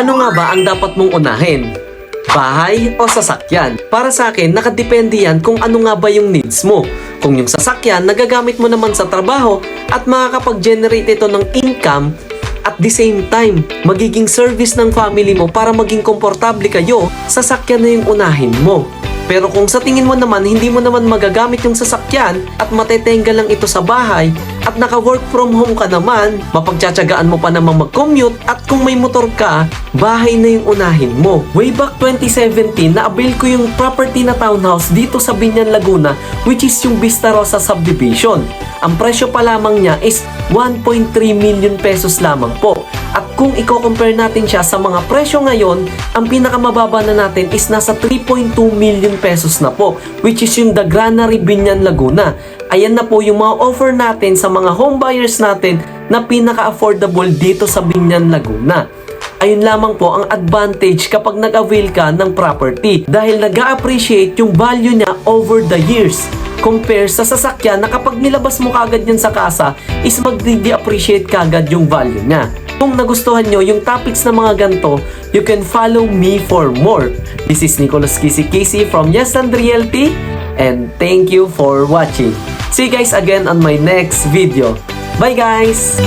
Ano nga ba ang dapat mong unahin? Bahay o sasakyan? Para sa akin, nakadepende yan kung ano nga ba yung needs mo. Kung yung sasakyan, nagagamit mo naman sa trabaho at makakapag-generate ito ng income at the same time, magiging service ng family mo para maging komportable kayo, sasakyan na yung unahin mo. Pero kung sa tingin mo naman hindi mo naman magagamit yung sasakyan at matetenga lang ito sa bahay at naka-work from home ka naman, mapagtsatsagaan mo pa namang mag-commute at kung may motor ka, bahay na yung unahin mo. Way back 2017, na-avail ko yung property na townhouse dito sa Binyan, Laguna which is yung Vista Rosa subdivision. Ang presyo pa lamang niya is 1.3 million pesos lamang po. At kung i-compare natin siya sa mga presyo ngayon, ang pinakamababa na natin is nasa 3.2 million pesos na po, which is yung The Granary Binyan Laguna. Ayan na po yung mga offer natin sa mga home buyers natin na pinaka-affordable dito sa Binyan Laguna. Ayun lamang po ang advantage kapag nag-avail ka ng property dahil nag appreciate yung value niya over the years compare sa sasakyan na kapag nilabas mo kagad yan sa kasa is mag-appreciate kagad yung value niya. Kung nagustuhan nyo yung topics na mga ganito, you can follow me for more. This is Nicholas Kisi from Yes and Realty and thank you for watching. See you guys again on my next video. Bye guys!